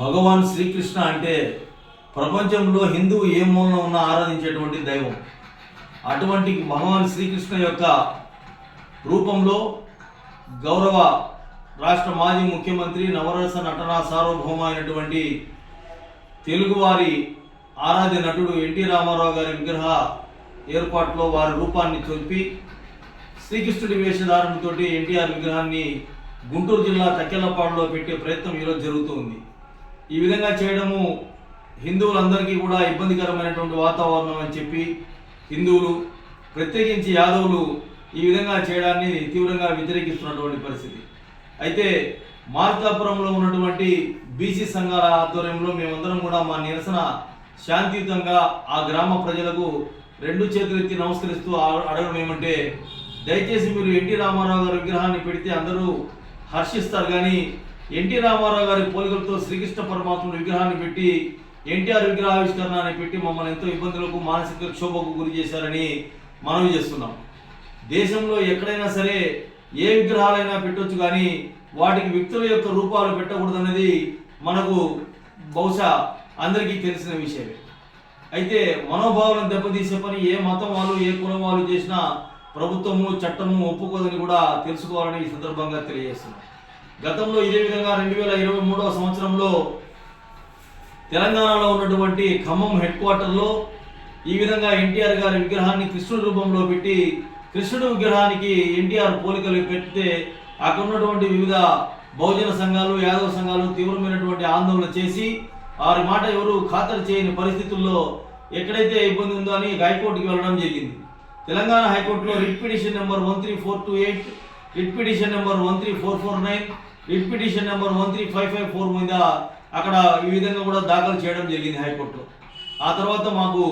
భగవాన్ శ్రీకృష్ణ అంటే ప్రపంచంలో హిందువు ఏ మూలన ఉన్న ఆరాధించేటువంటి దైవం. అటువంటి భగవాన్ శ్రీకృష్ణ యొక్క రూపంలో గౌరవ రాష్ట్ర మాజీ ముఖ్యమంత్రి నవరస నటన సార్వభౌమ అయినటువంటి తెలుగువారి ఆరాధ్య నటుడు ఎన్టీ రామారావు గారి విగ్రహ ఏర్పాట్లో వారి రూపాన్ని చూపి శ్రీకృష్ణుడి వేషధారణతో ఎన్టీఆర్ విగ్రహాన్ని గుంటూరు జిల్లా తక్కెలపాడులో పెట్టే ప్రయత్నం ఈరోజు జరుగుతుంది ఈ విధంగా చేయడము హిందువులందరికీ కూడా ఇబ్బందికరమైనటువంటి వాతావరణం అని చెప్పి హిందువులు ప్రత్యేకించి యాదవులు ఈ విధంగా చేయడాన్ని తీవ్రంగా వ్యతిరేకిస్తున్నటువంటి పరిస్థితి. అయితే మార్కాపురంలో ఉన్నటువంటి బీసీ సంఘాల ఆధ్వర్యంలో మేమందరం కూడా మా నిరసన శాంతియుతంగా ఆ గ్రామ ప్రజలకు రెండు చేతులెత్తి నమస్కరిస్తూ అడగడం ఏమంటే దయచేసి మీరు ఎన్టీ రామారావు గారి విగ్రహాన్ని పెడితే అందరూ హర్షిస్తారు కానీ ఎన్టీ రామారావు గారి పోలికలతో శ్రీకృష్ణ పరమాత్ముడి విగ్రహాన్ని పెట్టి ఎన్టీఆర్ విగ్రహావిష్కరణ అని పెట్టి మమ్మల్ని ఎంతో ఇబ్బందులకు మానసిక క్షోభకు గురి చేశారని మనవి చేస్తున్నాం. దేశంలో ఎక్కడైనా సరే ఏ విగ్రహాలైనా పెట్టొచ్చు కానీ వాటికి వ్యక్తుల యొక్క రూపాలు పెట్టకూడదనేది మనకు బహుశా అందరికీ తెలిసిన విషయమే. అయితే మనోభావాలను దెబ్బతీసే పని ఏ మతం వాళ్ళు ఏ కులం వాళ్ళు చేసినా ప్రభుత్వము చట్టము ఒప్పుకోదని కూడా తెలుసుకోవాలని ఈ సందర్భంగా తెలియజేస్తున్నాం. గతంలో ఇదే విధంగా రెండు వేల ఇరవై మూడవ సంవత్సరంలో తెలంగాణలో ఉన్నటువంటి ఖమ్మం హెడ్ క్వార్టర్లో ఈ విధంగా ఎన్టీఆర్ గారి విగ్రహాన్ని కృష్ణుడి రూపంలో పెట్టి కృష్ణుడి విగ్రహానికి ఎన్టీఆర్ పోలికలు పెడితే అక్కడ ఉన్నటువంటి వివిధ బహుజన సంఘాలు యాదవ సంఘాలు తీవ్రమైనటువంటి ఆందోళన చేసి వారి మాట ఎవరు ఖాతరు చేయని పరిస్థితుల్లో ఎక్కడైతే ఇబ్బంది ఉందో అని హైకోర్టుకి వెళ్ళడం జరిగింది. తెలంగాణ హైకోర్టులో writ petition number one three four two eight writ petition number one three four four nine writ petition number one three five five four మీద అక్కడ ఈ విధంగా కూడా దాఖలు చేయడం జరిగింది హైకోర్టు. ఆ తర్వాత మాకు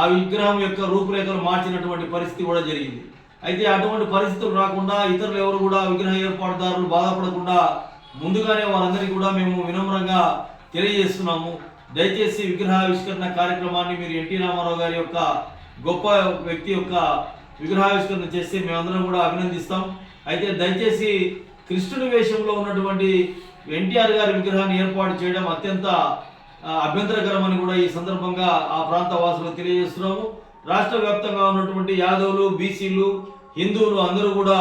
ఆ విగ్రహం యొక్క రూపురేఖలు మార్చినటువంటి పరిస్థితి కూడా జరిగింది. అయితే అటువంటి పరిస్థితులు రాకుండా ఇతరులు ఎవరు కూడా విగ్రహ ఏర్పాటుదారులు బాధపడకుండా ముందుగానే వారందరికీ కూడా మేము వినమ్రంగా తెలియజేస్తున్నాము. దయచేసి విగ్రహావిష్కరణ కార్యక్రమాన్ని మీరు ఎన్టీ రామారావు గారి యొక్క గొప్ప వ్యక్తి యొక్క విగ్రహావిష్కరణ చేస్తే మేమందరం కూడా అభినందిస్తాం. అయితే దయచేసి కృష్ణుడి వేషంలో ఉన్నటువంటి ఎన్టీఆర్ గారి విగ్రహాన్ని ఏర్పాటు చేయడం అత్యంత అభ్యంతరకరమని కూడా ఈ సందర్భంగా ఆ ప్రాంత వాసులకు తెలియజేస్తున్నాము. రాష్ట్ర వ్యాప్తంగా ఉన్నటువంటి యాదవులు బీసీలు హిందువులు అందరూ కూడా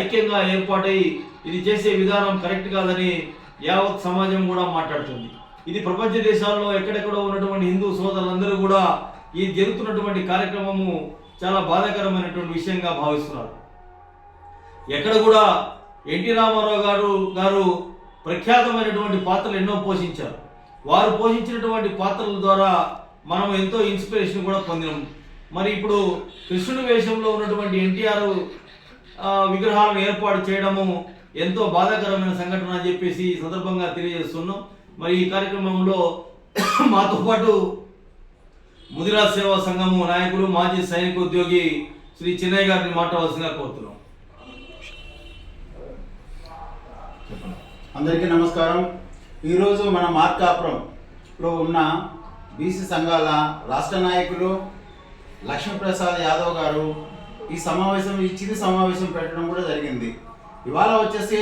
ఐక్యంగా ఏర్పాటై ఇది చేసే విధానం కరెక్ట్ కాదని యావత్ సమాజం కూడా మాట్లాడుతుంది. ఇది ప్రపంచ దేశాల్లో ఎక్కడెక్కడో ఉన్నటువంటి హిందూ సోదరులందరూ కూడా ఈ జరుగుతున్నటువంటి కార్యక్రమము చాలా బాధాకరమైనటువంటి విషయంగా భావిస్తున్నారు. ఎక్కడ కూడా ఎన్టీ రామారావు గారు గారు ప్రఖ్యాతమైనటువంటి పాత్రలు ఎన్నో పోషించారు. వారు పోషించినటువంటి పాత్రల ద్వారా మనం ఎంతో ఇన్స్పిరేషన్ కూడా పొందినాం. మరి ఇప్పుడు కృష్ణుడి వేషంలో ఉన్నటువంటి ఎన్టీఆర్ విగ్రహాలను ఏర్పాటు చేయడము ఎంతో బాధాకరమైన సంఘటన అని చెప్పేసి ఈ సందర్భంగా తెలియజేస్తున్నాం. మరి ఈ కార్యక్రమంలో మాతో పాటు ముదిరాజ్ సేవా సంఘము నాయకులు మాజీ సైనిక ఉద్యోగి శ్రీ చిన్నయ్య గారిని మాట్లాడవలసిందిగా కోరుతున్నాం. అందరికీ నమస్కారం. ఈరోజు మన మార్కాపురంలో ఉన్న బీసీ సంఘాల రాష్ట్ర నాయకులు లక్ష్మీప్రసాద్ యాదవ్ గారు ఈ సమావేశం ఈ చిరు సమావేశం పెట్టడం కూడా జరిగింది. ఇవాళ వచ్చేసి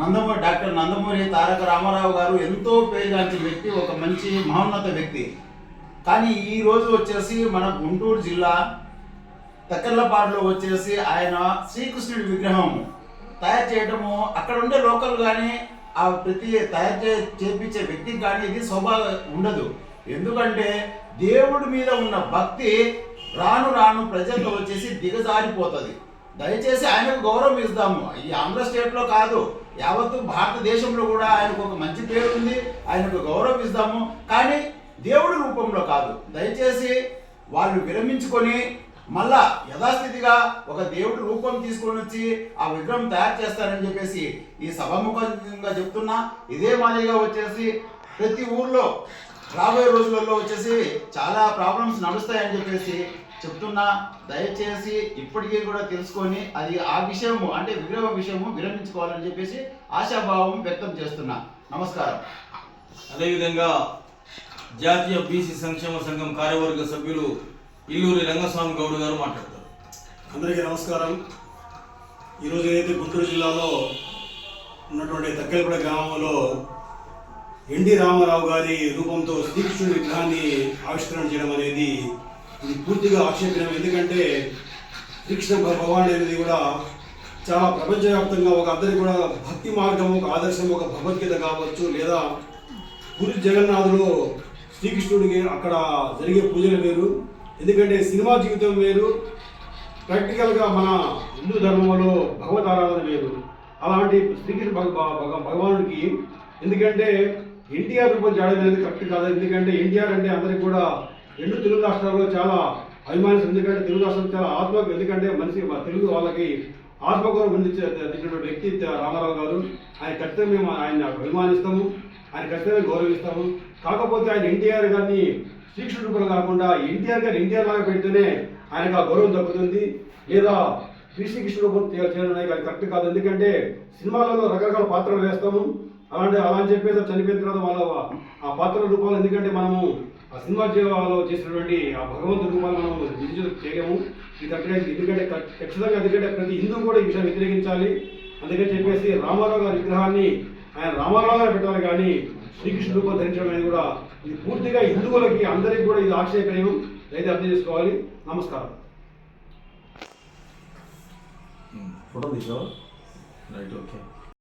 నందమూరి డాక్టర్ నందమూరి తారక రామారావు గారు ఎంతో పేరుగాంచిన వ్యక్తి ఒక మంచి మహోన్నత వ్యక్తి. కానీ ఈ రోజు వచ్చేసి మన గుంటూరు జిల్లా తక్కర్లపాడులో వచ్చేసి ఆయన శ్రీకృష్ణుడి విగ్రహం తయారు చేయడము అక్కడ ఉండే లోకల్ కానీ ఆ ప్రతి తయారు చే చేపించే వ్యక్తికి కానీ ఇది శోభ ఉండదు. ఎందుకంటే దేవుడి మీద ఉన్న భక్తి రాను రాను ప్రజల్లో వచ్చేసి దిగజారిపోతుంది. దయచేసి ఆయనకు గౌరవం ఇస్తాము. ఈ ఆంధ్ర స్టేట్లో కాదు యావత్తు భారతదేశంలో కూడా ఆయనకు ఒక మంచి పేరు ఉంది ఆయనకు గౌరవం ఇస్తాము. కానీ దేవుడి రూపంలో కాదు. దయచేసి వాళ్ళు విరమించుకొని మళ్ళా యథాస్థితిగా ఒక దేవుడి రూపం తీసుకొని వచ్చి ఆ విగ్రహం తయారు చేస్తారని చెప్పేసి ఈ సభాముఖంగా చెప్తున్నా ఇదే మాదిరిగా వచ్చేసి ప్రతి ఊర్లో రాబోయే రోజులలో వచ్చేసి చాలా ప్రాబ్లమ్స్ నడుస్తాయని చెప్పేసి చెప్తున్నా. దయచేసి ఇప్పటికీ కూడా తెలుసుకొని అది ఆ విషయము అంటే విగ్రహ విషయము విరమించుకోవాలని చెప్పేసి ఆశాభావం వ్యక్తం చేస్తున్నా. నమస్కారం. అదేవిధంగా జాతీయ బీసీ సంక్షేమ సంఘం కార్యవర్గ సభ్యులు ఇల్లూరి రంగస్వామి గౌడ్ గారు మాట్లాడతారు. అందరికీ నమస్కారం. ఈరోజు ఏదైతే గుంటూరు జిల్లాలో ఉన్నటువంటి తక్కెలపడ గ్రామంలో ఎన్టీ రామారావు గారి రూపంతో శ్రీకృష్ణుడి విగ్రహాన్ని ఆవిష్కరణ చేయడం అనేది ఇది పూర్తిగా ఆక్షేపణం ఎందుకంటే శ్రీకృష్ణ భగవాన్ అనేది కూడా చాలా ప్రపంచవ్యాప్తంగా ఒక అందరికి కూడా భక్తి మార్గం ఒక ఆదర్శం ఒక భగవద్గీత కావచ్చు లేదా పూరి జగన్నాథులో శ్రీకృష్ణుడికి అక్కడ జరిగే పూజలు వేరు ఎందుకంటే సినిమా జీవితం వేరు ప్రాక్టికల్గా మన హిందూ ధర్మంలో భగవత్ ఆరాధన వేరు. అలాంటి శ్రీకృష్ణ భగ భగ- భగవానుడికి ఎందుకంటే ఎన్టీఆర్ రూపం చేయడం అనేది కరెక్ట్ కాదు. ఎందుకంటే ఎన్టీఆర్ అంటే అందరికీ కూడా రెండు తెలుగు రాష్ట్రాల్లో చాలా అభిమానిస్తారు ఎందుకంటే తెలుగు రాష్ట్రం చాలా ఆత్మ ఎందుకంటే మనిషి తెలుగు వాళ్ళకి ఆత్మగౌరవం అందించినటువంటి వ్యక్తి రామారావు గారు. ఆయన ఖచ్చితంగా మేము ఆయన అభిమానిస్తాము. ఆయన ఖచ్చితంగా గౌరవిస్తాము. కాకపోతే ఆయన ఎన్టీఆర్ గారిని శిక్షుడు కూడా కాకుండా ఎన్టీఆర్ గారు ఎన్టీఆర్ లాగా పెడితేనే ఆయనకు ఆ గౌరవం దక్కుతుంది. లేదా శ్రీశ్రీకృష్ణుడు చేయడం అనేది అది కరెక్ట్ కాదు. ఎందుకంటే సినిమాలలో రకరకాల పాత్రలు వేస్తాము. అలాంటి అలా అని చెప్పేసి చనిపోయిన తర్వాత వాళ్ళ ఆ పాత్ర రూపాలు ఎందుకంటే మనము ఆ సినిమా జీవాలో చేసినటువంటి ఆ భగవంతుడి రూపాలు మనం నిజం చేయలేము. ఇది కరెక్ట్ ఎందుకంటే ఖచ్చితంగా ఎందుకంటే ప్రతి హిందూ కూడా ఈ విషయం వ్యతిరేకించాలి. అందుకని చెప్పేసి రామారావు గారి విగ్రహాన్ని ఆయన రామారావు గారు పెట్టాలి. కానీ శ్రీకృష్ణుడు రూపం ధరించడం అనేది కూడా. ఇది పూర్తిగా హిందువులకి అందరికీ కూడా ఇది ఆక్షేపణీయం. అయితే అర్థం చేసుకోవాలి. నమస్కారం. Hmm. ఫోటో తీసావా? Right okay